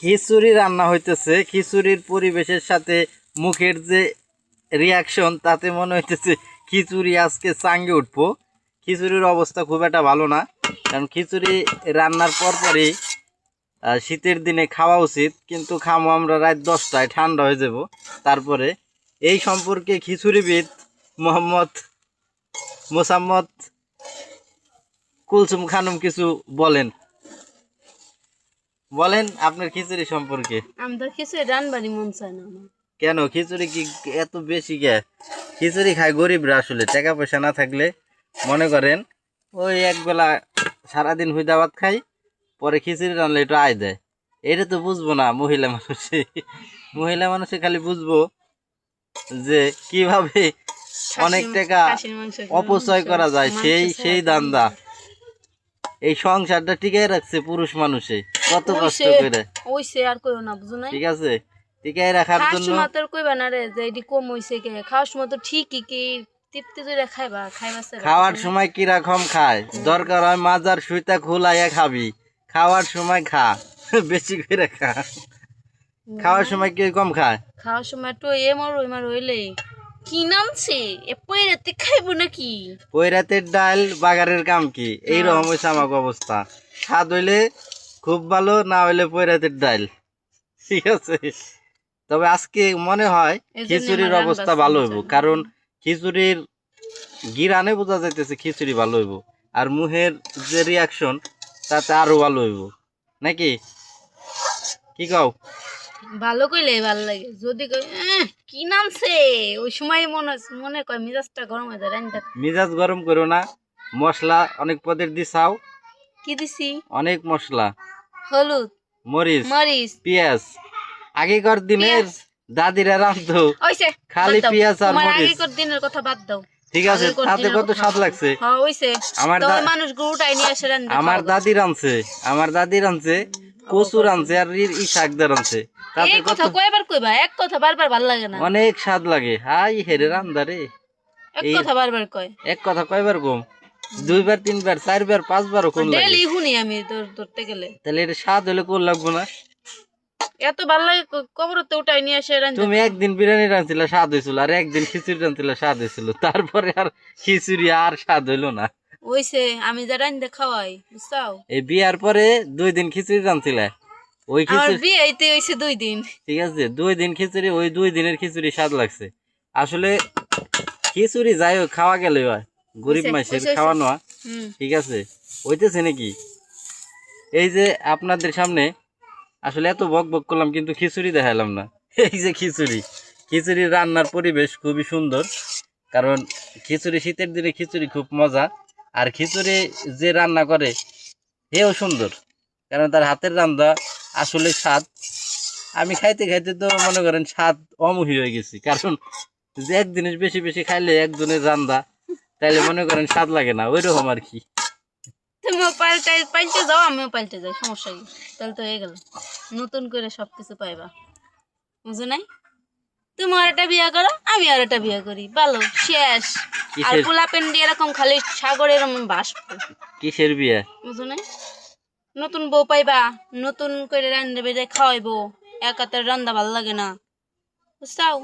খিচুড়ি রান্না হইতেছে, খিচুড়ির পরিবেশের সাথে মুখের যে রিয়াকশন তাতে মনে হইতেছে খিচুড়ি আজকে চাঙ্গে উঠবো। খিচুড়ির অবস্থা খুব একটা ভালো না, কারণ খিচুড়ি রান্নার পর পরই শীতের দিনে খাওয়া উচিত, কিন্তু খামো আমরা রাত দশটায়, ঠান্ডা হয়ে যাব। তারপরে এই সম্পর্কে খিচুড়িবিদ মোহাম্মদ মোসাম্মদ কুলসুম খানম কিছু বলেন। বলেন আপনার খিচুড়ি সম্পর্কে। আমি তো কিছু রানবাড়ি মন চায় না কেন? খিচুড়ি কি এত বেশি কে? খিচুড়ি খায় গরিবরা আসলে টাকা পয়সা না থাকলে। মনে করেন ওই একবেলা সারাদিন হুইদাবাদ খাই পরে খিচুড়ি রানলে একটু আয় দেয়। এটা তো বুঝব না মহিলা মানুষে। মহিলা মানুষে খালি বুঝব যে কীভাবে অনেক টাকা অপচয় করা যায় সেই সেই দান্দা। এই সংসারটা টিকাই রাখছে পুরুষ মানুষে। কত কষ্ট করে। ওইসে আর কইও না বুঝো নাই? ঠিক আছে? টিকাই রাখার জন্য সময় তোর কইবা না রে যে এটি কম হইছে কে? খাওয়ার সময় তো ঠিকই কি? তৃপ্তি করে খাইবা খাইবা ছাড়া। খাওয়ার সময় কীরকম খায়? দরকার হয় মাজার সুইতা খুলাইয়া খাবি। খাওয়ার সময় খা বেশি করে খা। খাওয়ার সময় কি কম খায়? খাওয়ার সময় তো এ মার ওই মার হইলে কি নামছে? এ পয়রাতে খাইবো নাকি? ওই ডাল বাগারের কাম কি? এইরকম হয়েছে আমার অবস্থা। স্বাদ হইলে খুব ভালো না হইলে পৈরাতের ডাল। ঠিক আছে? তবে আজকে মনে হয় খিচুড়ির অবস্থা ভালো হইব কারণ খিচুড়ির গিরানে বোঝা যাইতেছে খিচুড়ি ভালো হইব আর মুহের যে রিয়াকশন তাতে আরও ভালো হইব। নাকি? কি কও? ভালো কইলে ভালো লাগে। যদি কই "এহ, কি নামছে? ওই সময় মনে মনে কয় মিজাজটা গরম হয়ে যায় রান্না মিজাজ গরম করো না। মশলা অনেক পদের দিছাও কি দিছি? অনেক মশলা। হলুদ। মরিচ। মরিচ। পেঁয়াজ। আগেকার দিনের দাদিরা ওইছে খালি। পেঁয়াজ আর মরিচ। আগেকার দিনের কথা বাদ দাও। ঠিক আছে তাতে কত। স্বাদ লাগছে? হ্যাঁ ওইছে আমার মানুষ গরুটাই নিয়ে আসে রান্না আমার দাদি রাঁধছে। আমার দাদি রাঁধছে। কচু রাঁধছে আর ই- রাঁধছে তাতে এই কথা কয়বার কইবা? এক কথা বারবার ভালো লাগে না। অনেক স্বাদ লাগে। হাই হেরে রান্দা রে। এক কথা বারবার কয়। এক কথা কয়বার কম? দুইবার তিনবার চারবার পাঁচবারও কোন লাগে। ডেলি শুনি আমি ধরতে গেলে। তাহলে এটা স্বাদ হলে কোন লাগবো না? এত ভালো লাগে কবরতে উঠাই নিয়ে আসে রান্না তুমি একদিন বিরিয়ানি রাঁধছিল স্বাদ হয়েছিল আর একদিন খিচুড়ি রাঁধছিল স্বাদ হয়েছিল তারপরে আর খিচুড়ি আর স্বাদ হইল না। ওইছে আমি যা রান্না খাওয়াই বুঝছাও? এই বিয়ার পরে দুই দিন খিচুড়ি রাঁধছিল ওই আমার খিচুড়ি বিয়ে হইতে হইছে দুই দিন। ঠিক আছে দুই দিন খিচুড়ি ওই দুই দিনের খিচুড়ি স্বাদ লাগছে। আসলে খিচুড়ি যাই হোক খাওয়া গেলে হয়। গরিব হইছে, মাসের হইছে, খাওয়ানো হয়। হুম। ঠিক আছে হইতেছে নাকি? এই যে আপনাদের সামনে আসলে এত বক বক করলাম কিন্তু খিচুড়ি দেখালাম না। এই যে খিচুড়ি খিচুড়ি রান্নার পরিবেশ খুবই সুন্দর। কারণ খিচুড়ি শীতের দিনে খিচুড়ি খুব মজা। আর খিচুড়ি যে রান্না করে হেও সুন্দর। কারণ তার হাতের রান্না আসলে স্বাদ। আমি খাইতে খাইতে তো মনে করেন স্বাদ অমুহী হয়ে গেছি। কারণ যে এক জিনিস বেশি বেশি খাইলে একজনের রান্না তাইলে মনে করেন স্বাদ লাগে না। ওই রকম আর কি। পাল্টে যাও, আমিও পাল্টে যাই, সমস্যা তাহলে তো হয়ে গেল। নতুন করে সবকিছু পাইবা। বুঝো নাই? তুমি আর একটা বিয়া করো আমি আর একটা বিয়া করি। ভালো শেষ। আর কিসের? পোলা পেন্ডি এরকম খালি সাগরের বাসবো কিসের বিয়ে? বুঝো নাই? নতুন বউ পাইবা নতুন করে রান্না বেড়ে খাওয়াইবো একাতে রান্না ভালো লাগে না। বুঝছাও